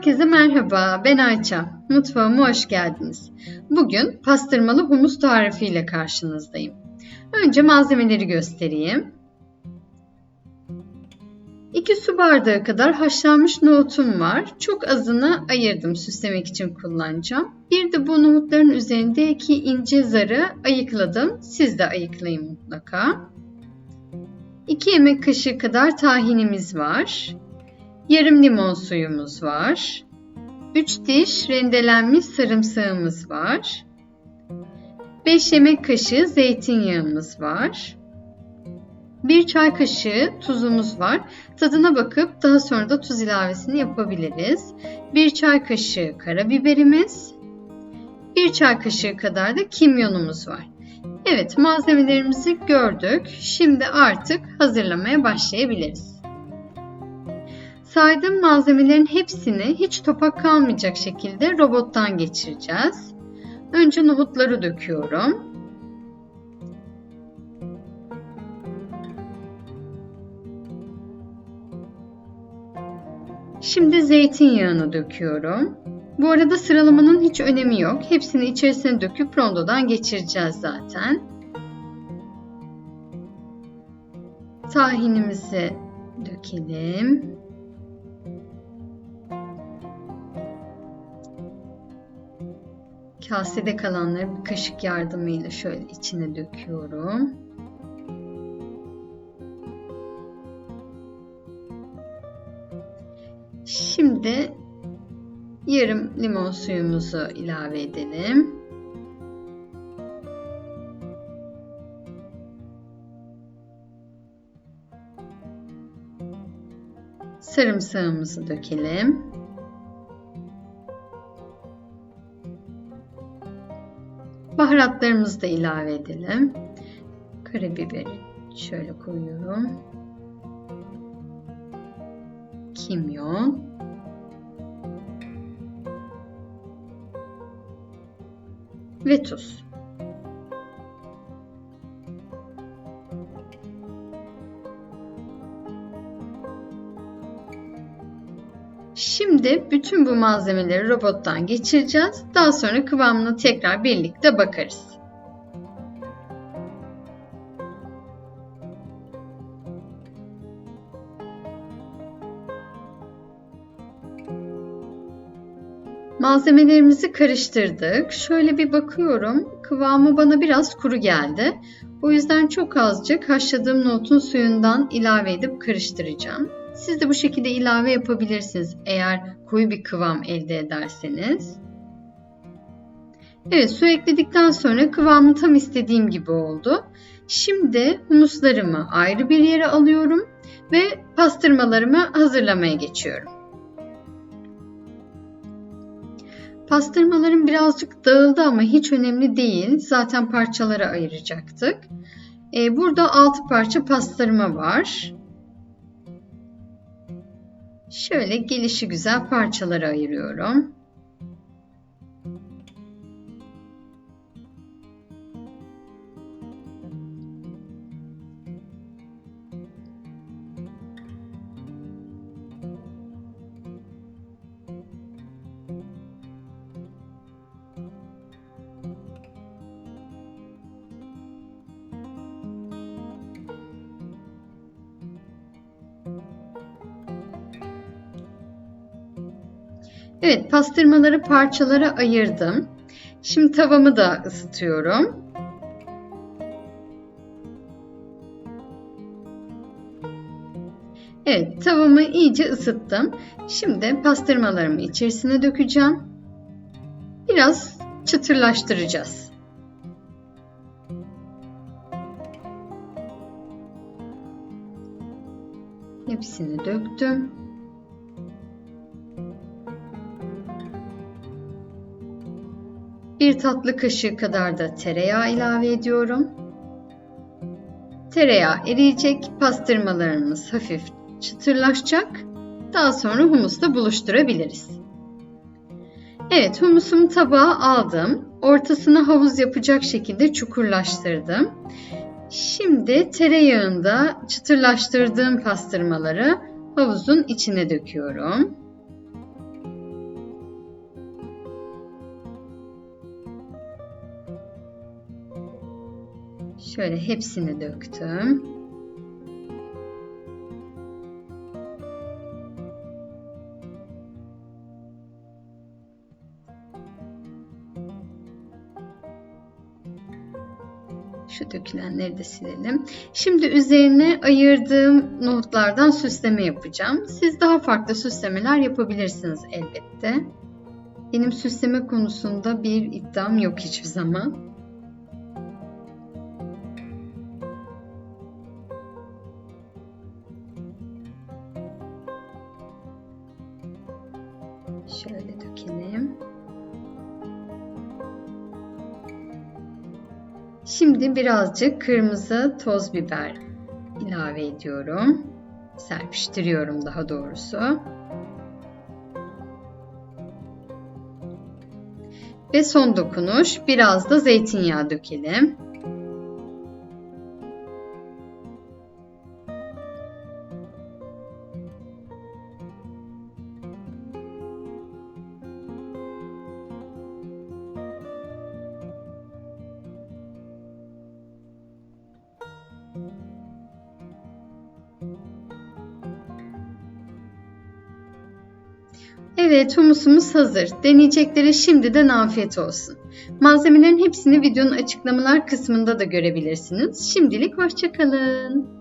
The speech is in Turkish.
Herkese merhaba, ben Ayça. Mutfağıma hoş geldiniz. Bugün pastırmalı humus tarifiyle karşınızdayım. Önce malzemeleri göstereyim. 2 su bardağı kadar haşlanmış nohutum var. Çok azını ayırdım süslemek için kullanacağım. Bir de bu nohutların üzerindeki ince zarı ayıkladım. Siz de ayıklayın mutlaka. 2 yemek kaşığı kadar tahinimiz var. Yarım limon suyumuz var. 3 diş rendelenmiş sarımsağımız var. 5 yemek kaşığı zeytinyağımız var. 1 çay kaşığı tuzumuz var. Tadına bakıp daha sonra da tuz ilavesini yapabiliriz. 1 çay kaşığı karabiberimiz. 1 çay kaşığı kadar da kimyonumuz var. Evet malzemelerimizi gördük. Şimdi artık hazırlamaya başlayabiliriz. Saydığım malzemelerin hepsini hiç topak kalmayacak şekilde robottan geçireceğiz. Önce nohutları döküyorum. Şimdi zeytinyağını döküyorum. Bu arada sıralamanın hiç önemi yok. Hepsini içerisine döküp rondodan geçireceğiz zaten. Tahinimizi dökelim. Kasede kalanları bir kaşık yardımıyla şöyle içine döküyorum. Şimdi yarım limon suyumuzu ilave edelim. Sarımsağımızı dökelim. Baharatlarımızı da ilave edelim. Karabiberi şöyle koyuyorum. Kimyon. Ve tuz. Şimdi bütün bu malzemeleri robottan geçireceğiz. Daha sonra kıvamına tekrar birlikte bakarız. Malzemelerimizi karıştırdık. Şöyle bir bakıyorum. Kıvamı bana biraz kuru geldi. O yüzden çok azıcık haşladığım nohutun suyundan ilave edip karıştıracağım. Siz de bu şekilde ilave yapabilirsiniz eğer koyu bir kıvam elde ederseniz. Evet su ekledikten sonra kıvamı tam istediğim gibi oldu. Şimdi humuslarımı ayrı bir yere alıyorum ve pastırmalarımı hazırlamaya geçiyorum. Pastırmalarım birazcık dağıldı ama hiç önemli değil. Zaten parçalara ayıracaktık. Ee, burada 6 parça pastırma var. Şöyle gelişi güzel parçalara ayırıyorum. Evet pastırmaları parçalara ayırdım. Şimdi tavamı da ısıtıyorum. Evet tavamı iyice ısıttım. Şimdi pastırmalarımı içerisine dökeceğim. Biraz çıtırlaştıracağız. Hepsini döktüm. Bir tatlı kaşığı kadar da tereyağı ilave ediyorum. Tereyağı eriyecek, pastırmalarımız hafif çıtırlaşacak. Daha sonra humusla buluşturabiliriz. Evet humusumu tabağa aldım. Ortasına havuz yapacak şekilde çukurlaştırdım. Şimdi tereyağında çıtırlaştırdığım pastırmaları havuzun içine döküyorum. Şöyle hepsini döktüm. Şu dökülenleri de silelim. Şimdi üzerine ayırdığım nohutlardan süsleme yapacağım. Siz daha farklı süslemeler yapabilirsiniz elbette. Benim süsleme konusunda bir iddiam yok hiçbir zaman. Şöyle dökelim. Şimdi birazcık kırmızı toz biber ilave ediyorum. Serpiştiriyorum daha doğrusu. Ve son dokunuş biraz da zeytinyağı dökelim. Evet humusumuz hazır. Deneyeceklere şimdiden afiyet olsun. Malzemelerin hepsini videonun açıklamalar kısmında da görebilirsiniz. Şimdilik hoşçakalın.